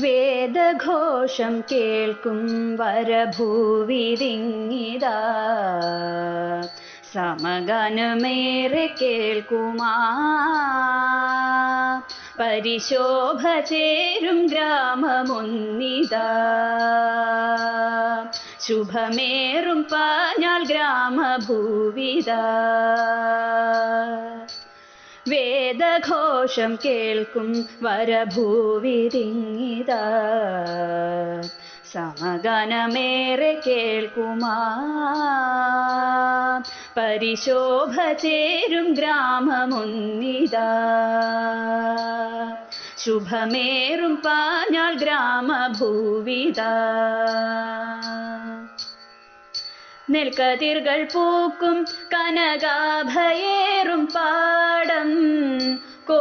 വേദഘോഷം കേൾക്കും വരഭൂവിരിങ്ങിതാ സമഗനമേറെ കേൾക്കുമാ. പരിശോഭ ചേരും ഗ്രാമമൊന്നിതാ. ശുഭമേറും പാഞ്ഞാൽ ഗ്രാമഭൂവിതാ. വേദഘോഷം കേൾക്കും വരഭൂവിരിങ്ങിത സമഗനമേറെ കേൾക്കുമാ. പരിശോഭ ചേരും ഗ്രാമമുന്നിത. ശുഭമേറും പാഞ്ഞാൽ ഗ്രാമഭൂവിത. നെൽക്കതിർകൾ പൂക്കും കനകാഭയേറും പാടം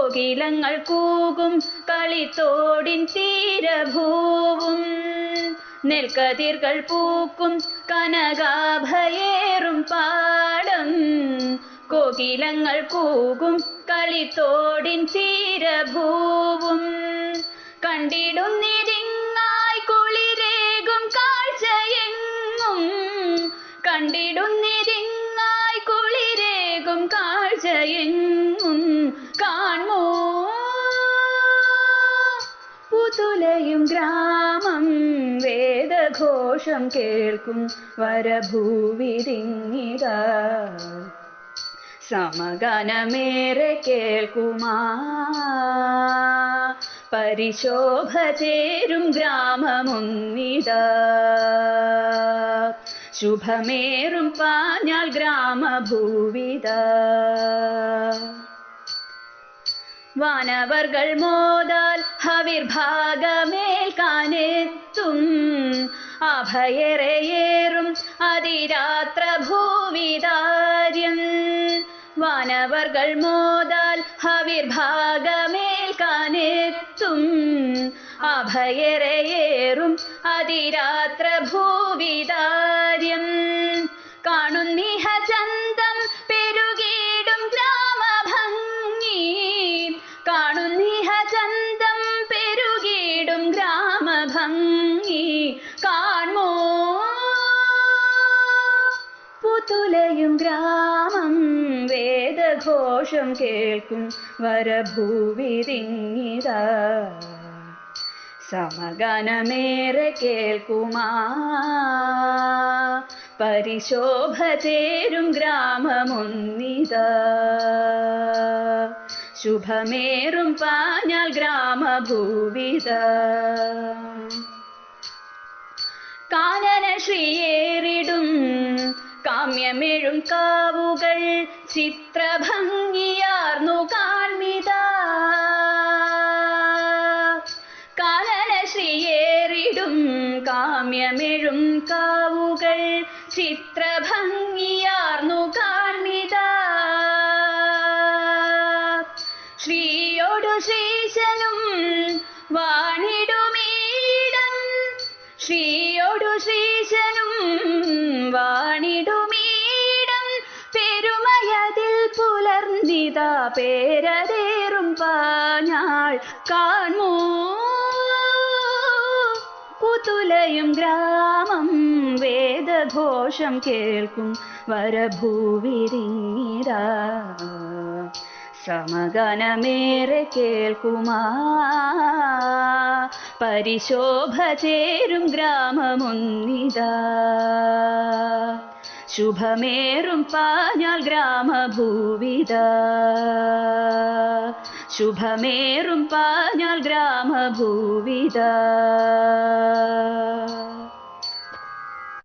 കോകിലങ്ങൾ കൂകും കളിത്തോടിൻ തീരഭൂവും. നെൽക്കതിർകൾ പൂക്കും കനകാഭയേറും പാടം. കോകിലങ്ങൾ കൂകും കളിത്തോടിൻ തീരഭൂവും. കണ്ടിടുന്നിരിങ്ങായി കുളിരേകും കാഴ്ചയെങ്ങും. കണ്ടിടുന്നിരിങ്ങായി കുളിരേകും കാഴ്ചയെങ്ങും. ഗ്രാമം വേദഘോഷം കേൾക്കും വരഭൂവിരിങ്ങിത സമഗനമേറെ കേൾക്കുമാ. പരിശോഭ ചേരും ഗ്രാമമൊന്നിത. ശുഭമേറും പാഞ്ഞാൽ ഗ്രാമഭൂവിത. വാനവർകൾ മോദാൽ ഹവിർഭാഗമേൽക്കാനെത്തും അഭയരയേറും അതിരാത്ര ഭൂവിതാര്യം വാനവർകൾ മോദാൽ ഹവിർഭാഗമേൽക്കാനെത്തും അഭയരയേറും അതിരാത്ര ഭൂവിതാര്യം പുതുലയും ഗ്രാമം വേദഘോഷം കേൾക്കും വരഭൂവിരിങ്ങിതാ സമഗനമേറെ കേൾക്കുമാ. പരിശോഭ തേരും ഗ്രാമമൊന്നിത. ശുഭമേറും പാഞ്ഞാൽ ഗ്രാമഭൂവിത. കാനന ശ്രീയേറിടും കാമ്യമെഴും കാവുകൾ ചിത്രഭംഗിയാർന്നു കാൺമിതാ കാനന ശ്രീയേറിടും കാമ്യമെഴും കാവുകൾ ചിത്രഭംഗിയാർന്നു കാൺമിതാ ശ്രീയോടു ശ്രീശനും വാണിടുമീടം ശ്രീയോടു ശ്രീശനും വാണിടുമീടം പുലർന്നിതാ പേരതേറും പാഞ്ഞാൾ കാൺമൂ. പുതുലയും ഗ്രാമം വേദഘോഷം കേൾക്കും. വരഭൂവിരിങ്ങിരാ സമഗനമേറെ കേൾക്കുമാ. പരിശോഭ ചേരും ഗ്രാമമൊന്നിതാ. ശുഭമേറും പാഞ്ഞാൽ ഗ്രാമഭൂവിത. ശുഭമേറും പാഞ്ഞാൽ ഗ്രാമഭൂവിതാ.